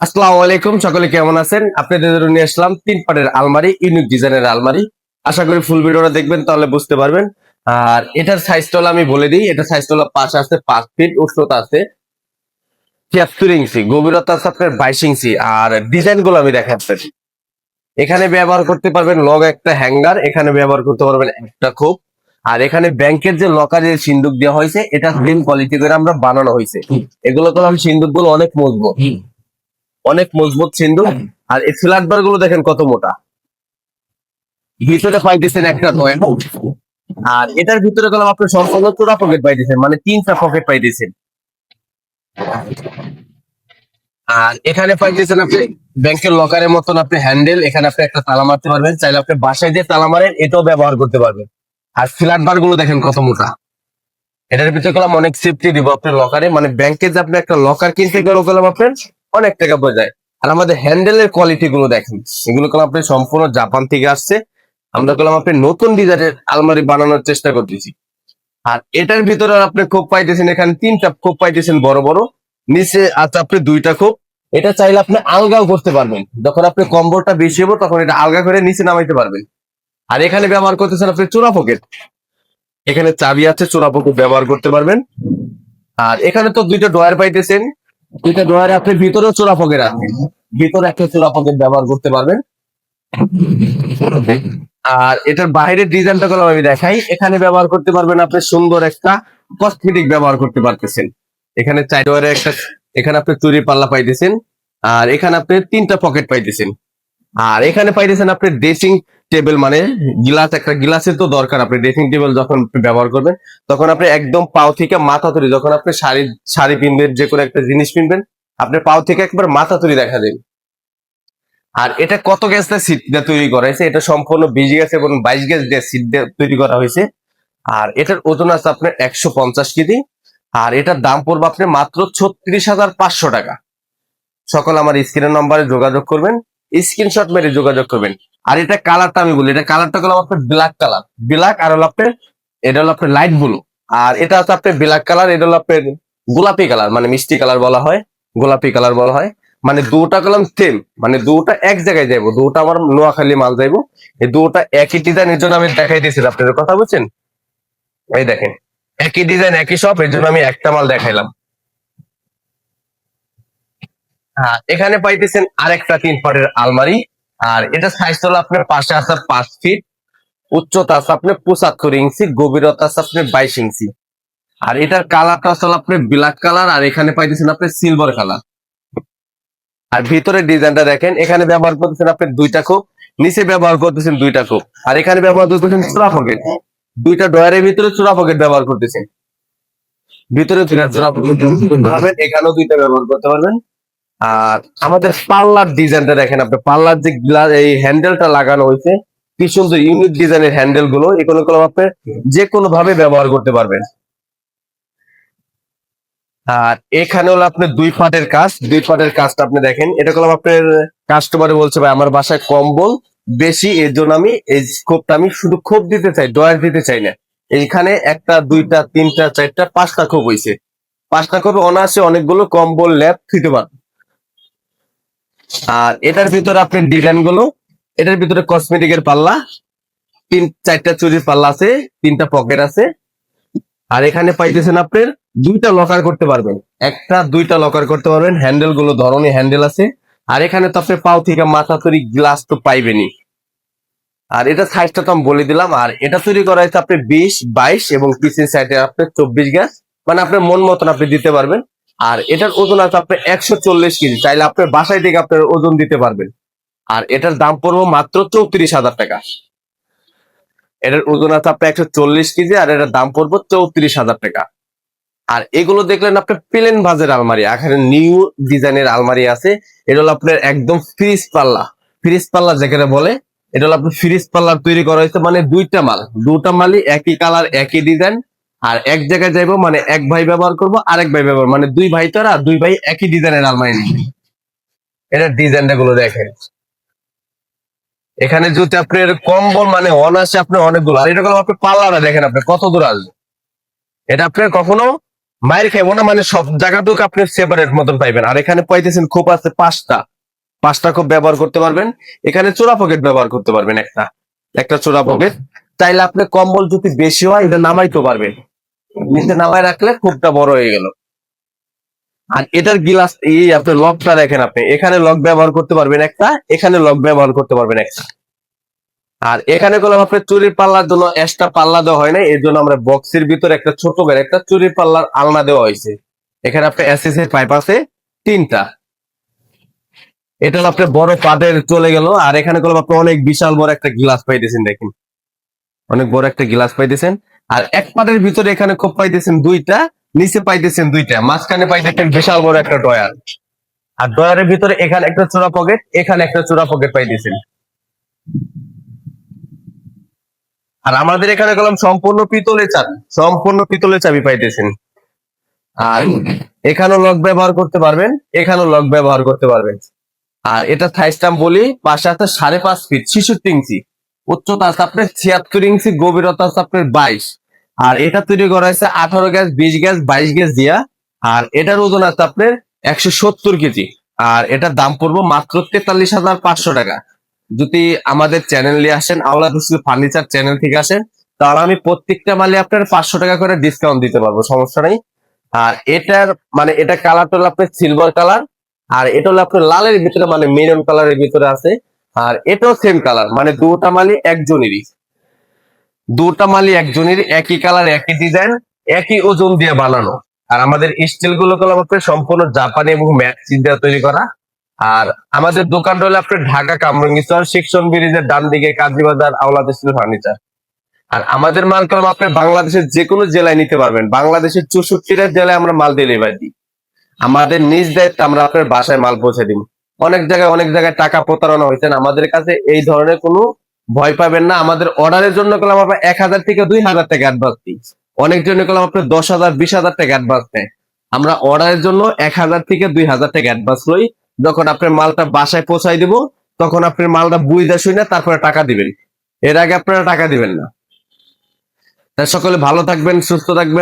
আসসালামু আলাইকুম, সকলে কেমন আছেন? আপনাদের নিয়ে আসলাম তিন পাটের আলমারি ইউনিক ডিজাইনের আলমারি। আশা করি ফুল ভিডিওটা দেখবেন, তাহলে বুঝতে পারবেন। আর এটার সাইজটা হলো আমি বলে দিই এটার সাইজটা হলো পাশে আছে, পাঁচ ফিট উচ্চতা আছে। ছিয়াত্তর ইঞ্চি, গভীরতা আছে আপনার বাইশ ইঞ্চি। আর ডিজাইনগুলো আমি দেখাচ্ছি এখানে ব্যবহার করতে পারবেন লগ একটা হ্যাঙ্গার এখানে ব্যবহার করতে পারবেন একটা খোপ। আর এখানে ব্যাংকের যে লকারের সিন্দুক দেওয়া হয়েছে এটা সেম কোয়ালিটি করে আমরা বানানো হয়েছে। এগুলো তো সিন্দুকগুলো অনেক মজবুত। অনেক মজবুত সিন্ধু আর এই ফ্ল্যাট বারগুলো দেখেন কত মোটা। ভিতরে পাইতেছেন একটা নয়। আর এটার ভিতরে গেলাম আপনি সম্পূর্ণ চোরা পকেট পাইতেছেন মানে তিনটা পকেট পাইতেছেন। আর এখানে পাইতেছেন আপনি ব্যাংকের লকারের মতন আপনি হ্যান্ডেল এখানে আপনি একটা তালা মারতে পারবেন। চাইলে আপনি বাসায় দিয়ে তালা মারেন এটাও ব্যবহার করতে পারবেন। আর ফ্ল্যাট বারগুলো দেখেন কত মোটা। এটার ভিতরে গেলাম অনেক সেফটি দিব আপনার লকারে মানে ব্যাংকে যে আপনি একটা লকার কিনতে গেলে গেলাম আপনার অনেক টাকা যায়। আর আমাদের হ্যান্ডেলের কোয়ালিটি গুলো দেখেন। এগুলো করলাম আপনি সম্পূর্ণ জাপান থেকে আসছে। আমরা করলাম আপনি নতুন ডিজাইনের আলমারি বানানোর চেষ্টা করতেছি। আর এটার ভিতরে আপনি খোপ পাইতেছেন এখানে তিনটা খোপ পাইতেছেন বড় বড়। নিচে আছে আপনি দুইটা খোপ এটা চাইলে আপনি আলগাও করতে পারবেন। যখন আপনি কম্বলটা বেশি হব তখন এটা আলগা করে নিচে নামাইতে পারবেন। আর এখানে ব্যবহার করতেছেন আপনি চোরা পকেট এখানে চাবি আছে চোরা পকেট ব্যবহার করতে পারবেন। আর এখানে তো দুইটা ডয়ার পাইতেছেন। দুইটা ডয়ারে আপনি ভিতরেও চোরা পকেট আছে। ভিতরে একটা চোরা পকেট ব্যবহার করতে পারবেন। আর এটার বাইরের ডিজাইনটা করে আমি দেখাই। এখানে ব্যবহার করতে পারবেন আপনি সুন্দর একটা কসমেটিক ব্যবহার করতে পারতেছেন। এখানে চার ডয়ারে একটা, এখানে আপনি চুরি পাল্লা পাইতেছেন। আর এখানে আপনি তিনটা পকেট পাইতেছেন। আর এখানে পাইতেছেন আপনি ড্রেসিং টেবিল মানে গিলাস একটা গিলাসের তো দরকার আপনি ড্রেসিং টেবিল যখন আপনি ব্যবহার করবেন, তখন আপনি একদম পাও থেকে মাথা তৈরি, যখন আপনি শাড়ি শাড়ি পিনবেন, যে কোনো একটা জিনিস পিনবেন আপনার পাও থেকে একবার মাথা তুলি দেখা দেবে আর এটা কত গ্যাস দিয়ে সিট দিয়ে তৈরি করা হয়েছে? এটা সম্পূর্ণ বিশ গ্যাস এবং বাইশ গ্যাস দিয়ে সিট দিয়ে তৈরি করা হয়েছে। আর এটার ওজন আছে আপনার একশো পঞ্চাশ কেজি। আর এটার দাম পড়বে আপনি মাত্র ছত্রিশ হাজার পাঁচশো টাকা। সকল আমার স্ক্রিনের নম্বরে যোগাযোগ করবেন, স্ক্রিনশট মেরে যোগাযোগ করবেন। আর এটা কালারটা আমি বলি, এটা কালারটা হলো আপনার ব্ল্যাক কালার ব্ল্যাক আর হলো আপনার, এটা হলো আপনার লাইট ব্লু আর এটা হচ্ছে আপনার ব্ল্যাক কালার এটা হলো আপনার গোলাপি কালার মানে মিষ্টি কালার বলা হয়, গোলাপি কালার বলা হয়। মানে দুটা কলম সেম মানে দুটা এক জায়গায় যাইবো, দুটা আমার নোয়াখালী মাল যাইবো। এই দুটা একই ডিজাইনের জন্য আমি দেখাই দিয়েছি, আপনাদের কথা বলছেন এই দেখেন, একই ডিজাইন একই সব এর জন্য আমি একটা মাল দেখাইলাম। হ্যাঁ এখানে পাইতেছেন আরেকটা তিন পাটের আলমারি আর এটা সাইজ হলো আপনার পাশে আছে পাঁচ ফিট উচ্চতা আছে আপনার পঁচাত্তর ইঞ্চি, গভীরতা আছে আপনার বাইশ ইঞ্চি। আর এটার কালারটা আসলে আপনার ব্ল্যাক কালার আর এখানে পাইতেছেন আপনি সিলভার কালার আর ভিতরে ডিজাইনটা দেখেন, এখানে ব্যবহার করতেছেন আপনি দুইটা খোপ নিচে ব্যবহার করতেছেন দুইটা খোপ আর এখানে ব্যবহার করতেছেন চোরা পকেট দুইটা ডয়ারের ভিতরে চোরা পকেট ব্যবহার করতেছেন। ভিতরে দুইটা চোরা পকেট এখানেও দুইটা ব্যবহার করতে পারবেন। আর আমাদের পাল্লার ডিজাইনটা দেখেন আপনি পাল্লার যে গ্লাস এই হ্যান্ডেলটা লাগানো হয়েছে, কি সুন্দর ইউনিক ডিজাইনের হ্যান্ডেলগুলো এগুলো গুলো আপনি যে কোনো ভাবে ব্যবহার করতে পারবেন। আর এখানে হলো আপনার দুই পাটের কাজ, দুই পাটের কাজটা আপনি দেখেন, এটা করলাম আপনার কাস্টমারে বলছে, ভাই, আমার বাসায় কম্বল বেশি, এর জন্য আমি এই খোপটা আমি শুধু খোপ দিতে চাই ডয়ার দিতে চাই না। এইখানে একটা, দুইটা, তিনটা, চারটা, পাঁচটা খোপ হয়েছে পাঁচটা খোপে অনায়াসে অনেকগুলো কম্বল, ল্যাপ থুইতে পারেন আর এটার ভিতরে আপনার ডিজাইনগুলো, এটার ভিতরে কসমেটিক এর পাল্লা, তিন, চারটা চুরির পাল্লা আছে, তিনটা পকেট আছে। আর এখানে পাইতেছেন আপনার দুইটা লকার করতে পারবেন। একটা, দুইটা লকার করতে পারবেন। হ্যান্ডেলগুলো ধরনের হ্যান্ডেল আছে। আর এখানে তো আপনি পাও থেকে মাথা তৈরি গ্লাস তো পাইবেনই। আর এটা সাইজটা তো আমি বলে দিলাম। আর এটা তৈরি করা হয়েছে আপনি বিশ, বাইশ এবং পিছনের সাইডে আপনার চব্বিশ গ্যাস। মানে আপনার মন মতন আপনি দিতে পারবেন। আর এটার ওজন আছে আপনার একশো চল্লিশ কেজি। চাইলে আপনার বাসায় থেকে আপনার ওজন দিতে পারবেন। আর এটার দাম পড়ব মাত্র চৌত্রিশ হাজার টাকা। এটার ওজন আছে আপনার একশো চল্লিশ কেজি আর এটার দাম পড়ব চৌত্রিশ হাজার টাকা। আর এগুলো দেখলেন আপনার প্লেন ভাজের আলমারি। এখানে নিউ ডিজাইনের আলমারি আছে। এটা হলো আপনার একদম ফ্রিজ পাল্লা ফ্রিজ পাল্লা যেখানে বলে, এটা হলো আপনার ফ্রিজ পাল্লার তৈরি করা হয়েছে মানে দুইটা মাল। দুটা মালই একই কালার একই ডিজাইন আর এক জায়গায় যাইবো মানে এক ভাই ব্যবহার করব আরেক ভাই ব্যবহার মানে দুই ভাই তো আর দুই ভাই একই ডিজাইনের আলমারি নিবে। এটা ডিজাইনটা গুলো দেখেন। এখানে যদি আপনার কম্বল মানে অনাসে আপনার অনেকগুলো। আর এটা করলাম আপনি পাল্লাটা দেখেন আপনি কত দূর আসবে। এটা আপনার কখনো মায়ের খাইবো না মানে সব জায়গাটুকু আপনি সেপারেট মতন পাইবেন। আর এখানে পাইতেছেন খোপ আছে পাঁচটা। পাঁচটা খোপ ব্যবহার করতে পারবেন। এখানে চোরা পকেট ব্যবহার করতে পারবেন একটা। একটা চোরা পকেট চাইলে আপনি কম্বল যদি বেশি হয় এটা নামাইতে পারবেন। নিচে নামাই রাখলে খুবটা বড় হয়ে গেল। আর এটার গিলাস এই আপনি লকটা দেখেন আপনি, এখানে লক ব্যবহার করতে পারবেন একটা, এখানে লক ব্যবহার করতে পারবেন একটা। আর এখানে করলাম আপনি চুরির পাল্লার জন্য এক্সট্রা পাল্লা দেওয়া হয় না এর জন্য আমরা বক্সের ভিতরে একটা ছোট করে একটা চুরির পাল্লার আলনা দেওয়া হয়েছে। এখানে আপনার এসএস এর পাইপ আছে, তিনটা। এটা আপনার বড় পাদের চলে গেল, আর এখানে করলাম আপনি অনেক বিশাল বড় একটা গ্লাস পাইতেছেন, দেখেন। অনেক বড় একটা গ্লাস পাইতেছেন। আর এক পাটের ভিতরে এখানে খুব পাইতেছেন দুইটা, নিচে পাইতেছেন দুইটা, মাঝখানে পাইতেছেন বিশাল বড় একটা ডয়ার আর ডয়ারের ভিতরে এখানে একটা চোরা পকেট এখানে একটা চোরা পকেট পাইতেছেন। আর আমাদের এখানে গেলাম সম্পূর্ণ পিতলের চাবি, সম্পূর্ণ পিতলের চাবি পাইতেছেন। আর এখানেও লক ব্যবহার করতে পারবেন, এখানেও লক ব্যবহার করতে পারবেন। আর এটা থাইস্টাম বলি, পাশে আছে সাড়ে পাঁচ ফিট, ছিষট্টি ইঞ্চি। উচ্চতা আছে আপনার ছিয়াত্তর ইঞ্চি, গভীরতা আছে আপনার বাইশ। আর এটা তৈরি করা হয়েছে আঠারো গ্যাস, বিশ গ্যাস, বাইশ গ্যাস দিয়া। আর এটার ওজন আছে আপনার একশো সত্তর কেজি। আর এটার দাম পড়ব মাত্র তেতাল্লিশ হাজার পাঁচশো টাকা। যদি আমাদের চ্যানেলে আসেন আওলা ফার্নিচার চ্যানেল থেকে আসেন, তাহলে আমি প্রত্যেকটা মালে আপনার পাঁচশো টাকা করে ডিসকাউন্ট দিতে পারব, সমস্যা নেই। আর এটার মানে এটা কালারটা হলো আপনার সিলভার কালার আর এটা হলো আপনার লালের ভিতরে মানে মেরুন কালারের ভিতরে আছে। আর এটাও সেম কালার মানে দুটা মালি একজনেরই। দুটা মালি একজনেরই একই কালার একই ডিজাইন একই ওজন দিয়ে বানানো। আর আমাদের স্টিলগুলো হলো সম্পূর্ণ জাপানি এবং ম্যাট দিয়ে তৈরি করা। আর আমাদের দোকানটা হলো আপনার ঢাকা কামরঙ্গি চর সেকশন ব্রিজের ডান দিকে কাজীবাজার আওলাদ স্টিল ফার্নিচার আর আমাদের মাল কলম আপনি বাংলাদেশের যে কোনো জেলায় নিতে পারবেন। বাংলাদেশের চৌষট্টিটা জেলায় আমরা মাল ডেলিভারি দিই। আমাদের নিজ দায়িত্ব আমরা আপনার বাসায় মাল পৌঁছে দিব। অনেক জায়গায় অনেক জায়গায় টাকা প্রতারণা হয়েছেন আমাদের কাছে এই ধরনের কোনো ভয় পাবেন না। আমাদের অর্ডারের জন্য করলাম আপনার এক হাজার থেকে দুই হাজার টাকা অ্যাডভান্স দিই। অনেক জন্য করলাম আপনার দশ হাজার, বিশ হাজার টাকা অ্যাডভান্স নেয়। আমরা অর্ডারের জন্য এক হাজার থেকে দুই হাজার টাকা অ্যাডভান্স লই। যখন আপনার মালটা বাসায় পৌঁছাই দিব, তখন আপনার মালটা বুঝতে শুনে না তারপরে টাকা দিবেন। এর আগে আপনারা টাকা দিবেন না। তাই সকলে ভালো থাকবেন, সুস্থ থাকবেন।